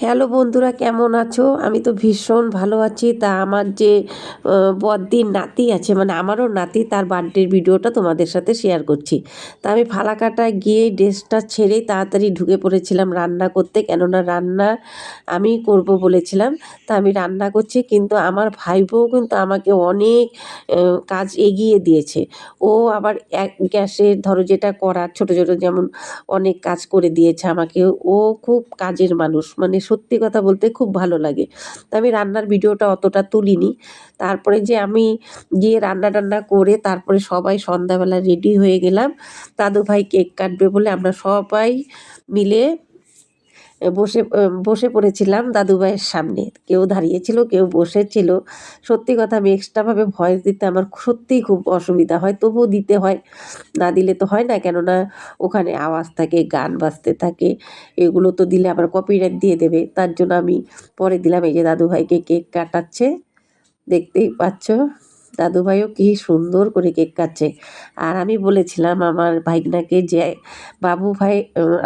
Hello বন্ধুরা, কেমন আছো? আমি তো ভীষণ ভালো আছি। তা আমার যে বদ্দির নাতি আছে মানে আমারও নাতি, তার বার্থডের ভিডিওটা তোমাদের সাথে শেয়ার করছি। তা আমি ফালাকাটায় গিয়ে ড্রেসটা ছেড়ে তাড়াতাড়ি ঢুকে পড়েছিলাম রান্না করতে, কেননা রান্না আমি করব বলেছিলাম। তা আমি রান্না করছি, কিন্তু আমার ভাইপোও কিন্তু আমাকে অনেক কাজ এগিয়ে দিয়েছে। ও আবার এক গ্যাসের ধরো যেটা করার, ছোটো ছোটো যেমন অনেক কাজ করে দিয়েছে আমাকে, ও খুব কাজের মানুষ মানে সত্যি কথা বলতে খুব ভালো লাগে। তা আমি রান্নার ভিডিওটা অতটা তুলিনি। তারপরে যে আমি গিয়ে রান্না টান্না করে তারপরে সবাই সন্ধ্যাবেলা রেডি হয়ে গেলাম। দাদু ভাই কেক কাটবে বলে আমরা সবাই মিলে বসে বসে পড়েছিলাম দাদু ভাইয়ের সামনে। কেউ দাঁড়িয়েছিল, কেউ বসেছিল। সত্যি কথা আমি এক্সট্রাভাবে ভয়েস দিতে আমার সত্যিই খুব অসুবিধা হয়, তবুও দিতে হয়। না দিলে তো হয় না, কেননা ওখানে আওয়াজ থাকে, গান বাজতে থাকে, এগুলো তো দিলে আবার কপিরাইট দিয়ে দেবে। তার জন্য আমি পরে দিলাম, এই যে দাদু ভাইকে কেক কাটাচ্ছে, দেখতেই পাচ্ছ। দাদু ভাইও কি সুন্দর করে কেক কাটছে। আর আমি বলেছিলাম আমার ভাইগনাকে যে বাবু ভাই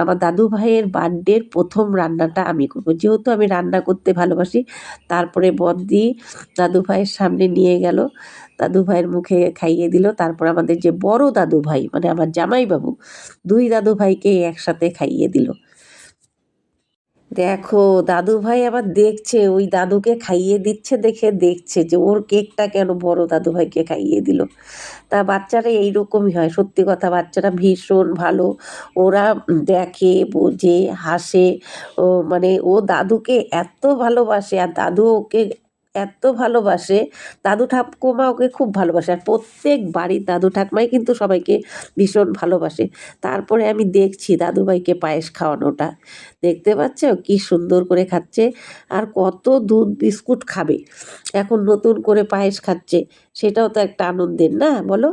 আমার দাদু ভাইয়ের বার্থডের প্রথম রান্নাটা আমি করব। যেহেতু আমি রান্না করতে ভালোবাসি, তারপরে বদ্দি দাদু ভাইয়ের সামনে নিয়ে গেল দাদু ভাইয়ের মুখে খাইয়ে দিল। তারপর আমাদের যে বড় দাদু ভাই মানে আমার জামাইবাবু, দুই দাদু ভাইকে একসাথে খাইয়ে দিল। দেখো, দাদু ভাই আবার দেখছে, ওই দাদুকে খাইয়ে দিচ্ছে দেখে দেখছে যে ওর কেকটা কেন বড় দাদু ভাইকে খাইয়ে দিল। তা বাচ্চারা এইরকমই হয়, সত্যি কথা বাচ্চারা ভীষণ ভালো। ওরা দেখে, বোঝে, হাসে, ও মানে ও দাদুকে এত ভালোবাসে, আর দাদু ওকে এত ভালোবাসে। দাদু ঠাকুমা ওকে খুব ভালোবাসে আর প্রত্যেক বাড়ির দাদু ঠাকুমাই কিন্তু সবাইকে ভীষণ ভালোবাসে। তারপরে আমি দেখছি দাদুভাইকে পায়েস খাওয়ানোটা। দেখতে পাচ্ছ? কি সুন্দর করে খাচ্ছে আর কত দুধ বিস্কুট খাবে। এখন নতুন করে পায়েস খাচ্ছে। সেটাও তো একটা আনন্দের না বলো?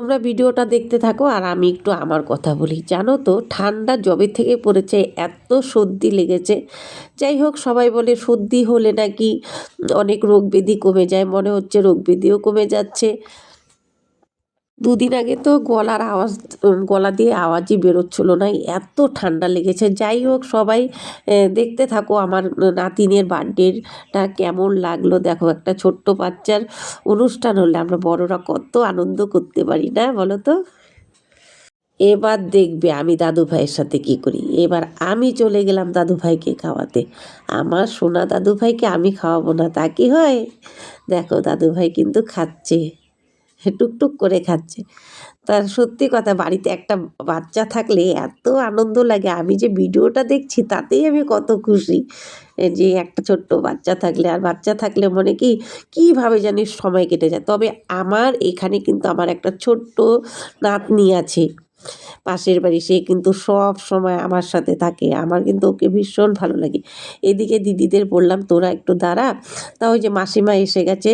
তোমরা ভিডিওটা দেখতে থাকো আর আমি একটু আমার কথা বলি। জানো তো, ঠান্ডা জবে থেকে পড়েছে, এত সর্দি লেগেছে। যাই হোক, সবাই বলে সর্দি হলে নাকি অনেক রোগ ব্যাধি কমে যায়, মনে হচ্ছে রোগ বেদিও কমে যাচ্ছে। দুদিন আগে তো গলার আওয়াজ গলা দিয়ে আওয়াজই বেরোচ্ছিল না। এত ঠান্ডা লেগেছে। যাই হোক, সবাই দেখতে থাকো আমার নাতিনের বার্থডেটা কেমন লাগল। দেখো, একটা ছোট্ট বাচ্চার অনুষ্ঠান হলে আমরা বড়রা কত আনন্দ করতে পারি, না বলো তো? এবার দেখবে আমি দাদু ভাইয়ের সাথে কি করি। এবার আমি চলে গেলাম দাদু ভাইকে খাওয়াতে। আমার সোনা দাদু ভাইকে আমি খাওয়াবো না, তা কি হয়? দেখো, দাদু ভাই কিন্তু খাচ্ছে। টুকটুক করে খাচ্ছে। তার সত্যি কথা, বাড়িতে একটা বাচ্চা থাকলে এত আনন্দ লাগে। আমি যে ভিডিওটা দেখছি, তাতেই আমি কত খুশি যে একটা ছোট্ট বাচ্চা থাকলে। আর বাচ্চা থাকলে মনে কি, কীভাবে জানি সময় কেটে যায়। তবে আমার এখানে কিন্তু আমার একটা ছোট্ট নাতনি আছে। পাশের বাড়ি, সে কিন্তু সব সময় আমার সাথে থাকে। আমার কিন্তু ওকে ভীষণ ভালো লাগে। এদিকে দিদিদের বললাম, তোরা একটু দাঁড়া। তা ওই যে মাসিমা এসে গেছে।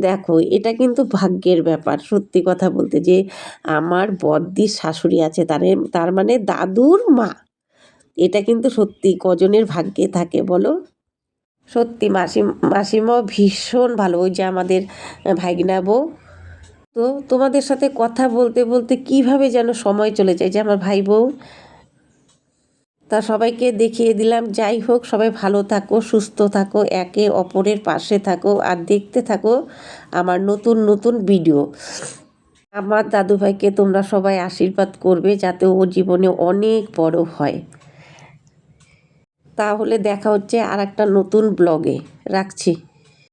দেখো, এটা কিন্তু ভাগ্যের ব্যাপার। সত্যি কথা বলতে যে, আমার বদ্দির শাশুড়ি আছে, তার তার মানে দাদুর মা। এটা কিন্তু সত্যি কজনের ভাগ্যে থাকে, বলো? সত্যি মাসি মাসিমাও ভীষণ ভালো। ওই যে আমাদের ভাইগনা বউ তো তোমাদের সাথে কথা বলতে বলতে কীভাবে যেন সময় চলে যায় যে আমার ভাই বউ? তা সবাইকে দেখিয়ে দিলাম। যাই হোক, সবাই ভালো থাকো, সুস্থ থাকো, একে অপরের পাশে থাকো আর দেখতে থাকো আমার নতুন নতুন ভিডিও। আমার দাদু ভাইকে তোমরা সবাই আশীর্বাদ করবে যাতে ও জীবনে অনেক বড় হয়। তাহলে দেখা হচ্ছে আর একটা নতুন ব্লগে। রাখছি।